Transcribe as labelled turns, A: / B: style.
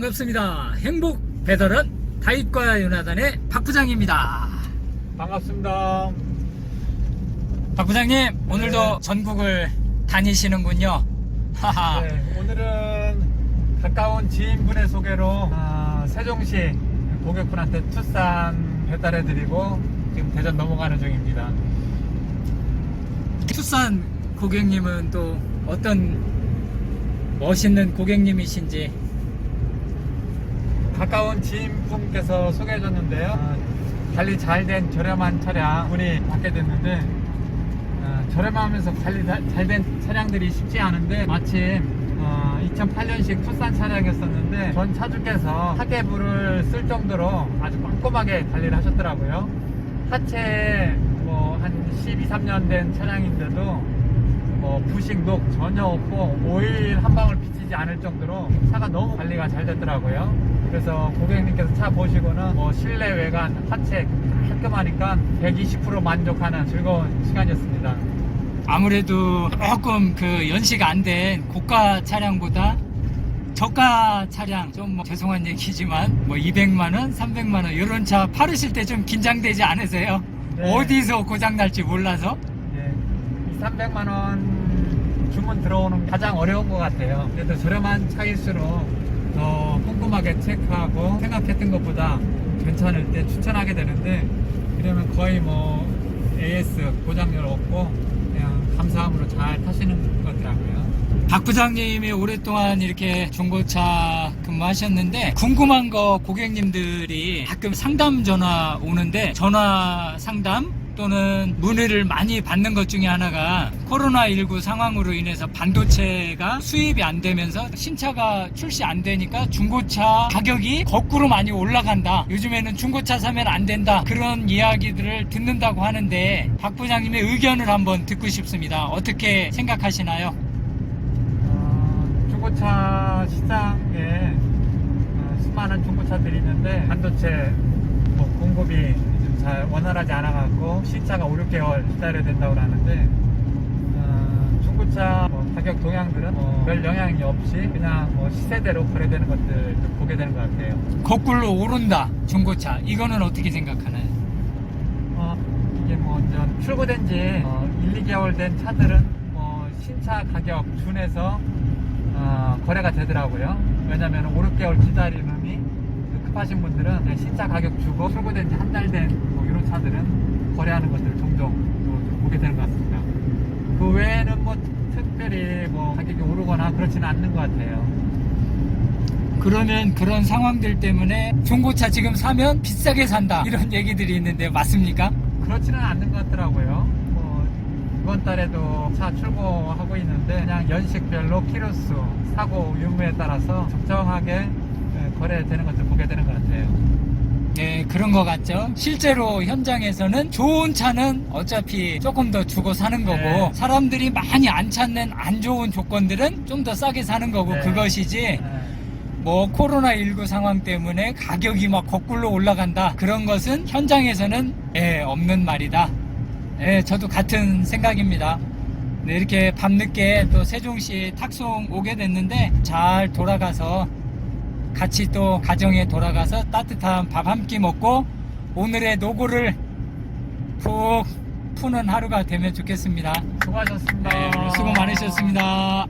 A: 반갑습니다. 행복 배달은 다윗과 요나단의 박 부장입니다.
B: 반갑습니다.
A: 박 부장님, 오늘도
B: 네.
A: 전국을 다니시는군요.
B: 네, 오늘은 가까운 지인분의 소개로 아, 세종시 고객분한테 투싼 배달해드리고 지금 대전 넘어가는 중입니다.
A: 투싼 고객님은 또 어떤 멋있는 고객님이신지
B: 가까운 지인분께서 소개해줬는데요. 아, 관리 잘 된 저렴한 차량 분이 받게 됐는데 아, 저렴하면서 관리 잘 된 차량들이 쉽지 않은데 마침 2008년식 투싼 차량이었었는데 전 차주께서 하계부를 쓸 정도로 아주 꼼꼼하게 관리를 하셨더라고요. 하체 뭐한 12, 3년 된 차량인데도 뭐 부식, 녹 전혀 없고 오일 한 방울 비치지 않을 정도로 차가 너무 관리가 잘 됐더라고요. 그래서 고객님께서 차 보시고는 뭐 실내 외관 하체 깔끔하니까 120% 만족하는 즐거운 시간이었습니다.
A: 아무래도 조금 그 연식 안 된 고가 차량보다 저가 차량 좀 뭐 죄송한 얘기지만 뭐 200만 원, 300만 원 이런 차 팔으실 때 좀 긴장되지 않으세요?
B: 네.
A: 어디서 고장 날지 몰라서
B: 300만 원 주문 들어오는 게 가장 어려운 것 같아요. 그래도 저렴한 차일수록 더 꼼꼼하게 체크하고 생각했던 것보다 괜찮을 때 추천하게 되는데 이러면 거의 뭐 AS 고장률 없고 그냥 감사함으로 잘 타시는 거더라고요.
A: 박 부장님이 오랫동안 이렇게 중고차 근무하셨는데 궁금한 거 고객님들이 가끔 상담 전화 오는데 전화 상담 또는 문의를 많이 받는 것 중에 하나가 코로나19 상황으로 인해서 반도체가 수입이 안 되면서 신차가 출시 안 되니까 중고차 가격이 거꾸로 많이 올라간다. 요즘에는 중고차 사면 안 된다. 그런 이야기들을 듣는다고 하는데 박 부장님의 의견을 한번 듣고 싶습니다. 어떻게 생각하시나요?
B: 어, 중고차 시장에 어, 수많은 중고차들이 있는데 반도체 뭐 공급이 좀 잘 원활하지 않아갖고 신차가 5, 6개월 기다려야 된다고 하는데 어, 중고차 뭐 가격 동향들은 뭐 별 영향이 없이 그냥 뭐 시세대로 거래되는 것들 좀 보게 되는 것 같아요.
A: 거꾸로 오른다 중고차 이거는 어떻게 생각하나요?
B: 어, 이게 뭐 이제 출고된 지 어, 1, 2개월 된 차들은 뭐 신차 가격 준해서 어, 거래가 되더라고요. 왜냐면 5, 6개월 기다림이 급하신 분들은 신차 가격 주고 출고된 지 한 달 된 뭐 이런 차들은 거래하는 것들을 종종 또 보게 되는 것 같습니다. 그 외에는 뭐 특별히 뭐 가격이 오르거나 그렇지는 않는 것 같아요.
A: 그러면 그런 상황들 때문에 중고차 지금 사면 비싸게 산다 이런 얘기들이 있는데 맞습니까?
B: 그렇지는 않는 것 같더라고요. 뭐 이번 달에도 차 출고하고 있는데 그냥 연식별로 키로수, 사고 유무에 따라서 적정하게 예, 거래되는 것을 보게 되는 것 같아요.
A: 네 그런 것 같죠 실제로 현장에서는 좋은 차는 어차피 조금 더 주고 사는 거고
B: 네.
A: 사람들이 많이 안 찾는 안 좋은 조건들은 좀 더 싸게 사는 거고
B: 네.
A: 그것이지
B: 예,
A: 뭐 코로나19 상황 때문에 가격이 막 거꾸로 올라간다 그런 것은 현장에서는 예, 없는 말이다 예, 저도 같은 생각입니다 네, 이렇게 밤늦게 또 세종시 탁송 오게 됐는데 잘 돌아가서 같이 또 가정에 돌아가서 따뜻한 밥 한 끼 먹고 오늘의 노고를 푹 푸는 하루가 되면 좋겠습니다
B: 수고하셨습니다.
A: 네, 수고 많으셨습니다